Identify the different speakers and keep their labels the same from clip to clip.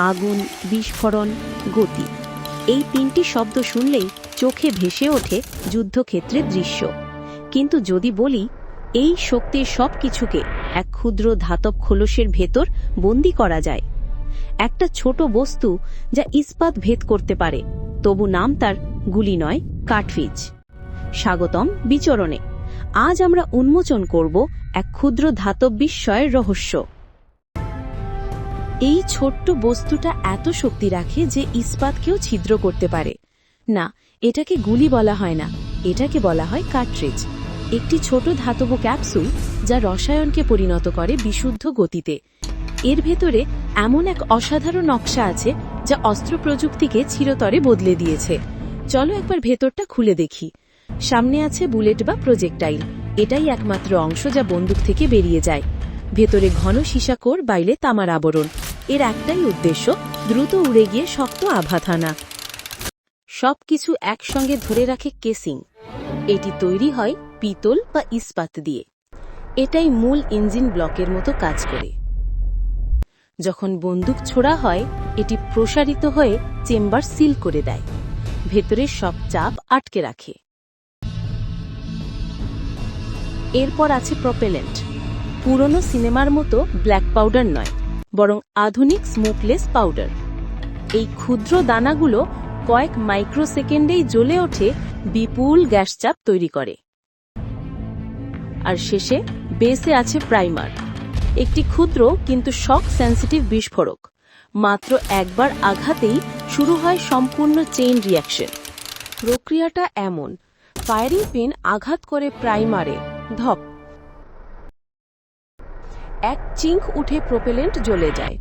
Speaker 1: আগুন, বিস্ফোরণ, গতি। এই তিনটি শব্দ শুনলেই চোখে ভেসে ওঠে যুদ্ধক্ষেত্রের দৃশ্য। কিন্তু যদি বলি, এই শক্তির সব কিছুকে এক ক্ষুদ্র ধাতব খোলসের ভেতর বন্দি করা যায়। একটা ছোট বস্তু যা ইস্পাত ভেদ করতে পারে, তবু নাম তার গুলি নয়, কাঠফিজ। স্বাগতম বিচরণে। আজ আমরা উন্মোচন করব এক ক্ষুদ্র ধাতব বিস্ময়ের রহস্য। এই ছোট্ট বস্তুটা এত শক্তি রাখে যে ইস্পাতকেও ছিদ্র করতে পারে। না, এটাকে গুলি বলা হয় না। এটাকে বলা হয় কার্ট্রিজ। একটি ছোট ধাতব ক্যাপসুল যা রসায়নকে পরিণত করে বিশুদ্ধ গতিতে। এর ভেতরে এমন এক অসাধারণ নকশা আছে যা অস্ত্র প্রযুক্তিকে চিরতরে বদলে দিয়েছে। চলো একবার ভেতরটা খুলে দেখি। সামনে আছে বুলেট বা প্রজেক্টাইল। এটাই একমাত্র অংশ যা বন্দুক থেকে বেরিয়ে যায়। ভেতরে ঘন সীসাকোর বাইলে তামার আবরণ। এর একটাই উদ্দেশ্য, দ্রুত উড়ে গিয়ে শক্ত আঘাত আনা সবকিছু একসঙ্গে ধরে রাখে কেসিং। এটি তৈরি হয় পিতল বা ইস্পাত দিয়ে। এটাই মূল ইঞ্জিন ব্লকের মতো কাজ করে। যখন বন্দুক ছোড়া হয়, এটি প্রসারিত হয়ে চেম্বার সিল করে দেয়। ভেতরের সব চাপ আটকে রাখে। এরপর আছে প্রপেলেন্ট। পুরনো সিনেমার মতো ব্ল্যাক পাউডার নয়। বরং আধুনিক স্মোকলেস পাউডার। এই ক্ষুদ্র দানাগুলো কয়েক মাইক্রোসেকেন্ডেই জ্বলে ওঠে, বিপুল গ্যাস চাপ তৈরি করে। আর শেষে বেসে আছে প্রাইমার। একটি ক্ষুদ্র কিন্তু শক সেন্সিটিভ বিস্ফোরক। মাত্র একবার আঘাতেই শুরু হয় সম্পূর্ণ চেইন রিয়াকশন প্রক্রিয়াটা এমন, ফায়ারিং পিন আঘাত করে প্রাইমারে, ধপ। এক চিঙ্ক উঠে প্রোপেলেন্ট জ্বলে যায়।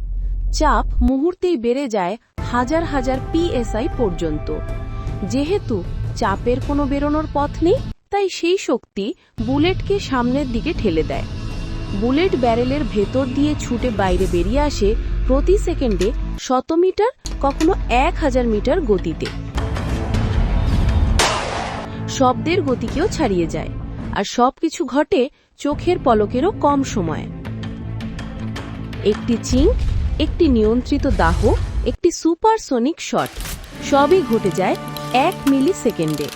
Speaker 1: চাপ মুহূর্তেই বেড়ে যায় হাজার হাজার পিএসআই পর্যন্ত। যেহেতু চাপের কোনো বেরোনোর পথ নেই, তাই সেই শক্তি বুলেটকে সামনের দিকে ঠেলে দেয়। বুলেট ব্যারেলের ভেতর দিয়ে ছুটে বাইরে বেরিয়ে আসে প্রতি সেকেন্ডে শত মিটার, কখনো এক হাজার মিটার গতিতে। শব্দের গতিকেও ছাড়িয়ে যায়, আর সবকিছু ঘটে চোখের পলকেরও কম সময়ে। একটি চিঙ্ক, একটি নিয়ন্ত্রিত দাহ, একটি সুপারসোনিক শট। সবই ঘটে যায় এক মিলি সেকেন্ডে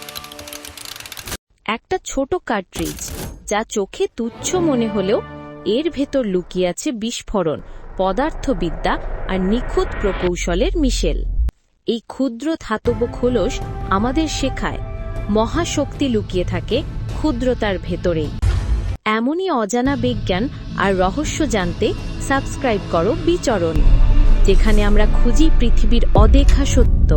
Speaker 1: একটা ছোট কার্ট্রিজ, যা চোখে তুচ্ছ মনে হলেও এর ভেতর লুকিয়ে আছে বিস্ফোরণ, পদার্থবিদ্যা আর নিখুঁত প্রকৌশলের মিশেল। এই ক্ষুদ্র ধাতব খোলস আমাদের শেখায়, মহাশক্তি লুকিয়ে থাকে ক্ষুদ্রতার ভেতরেই। এমনই অজানা বিজ্ঞান আর রহস্য জানতে সাবস্ক্রাইব করো বিচরণ, যেখানে আমরা খুঁজি পৃথিবীর অদেখা সত্য।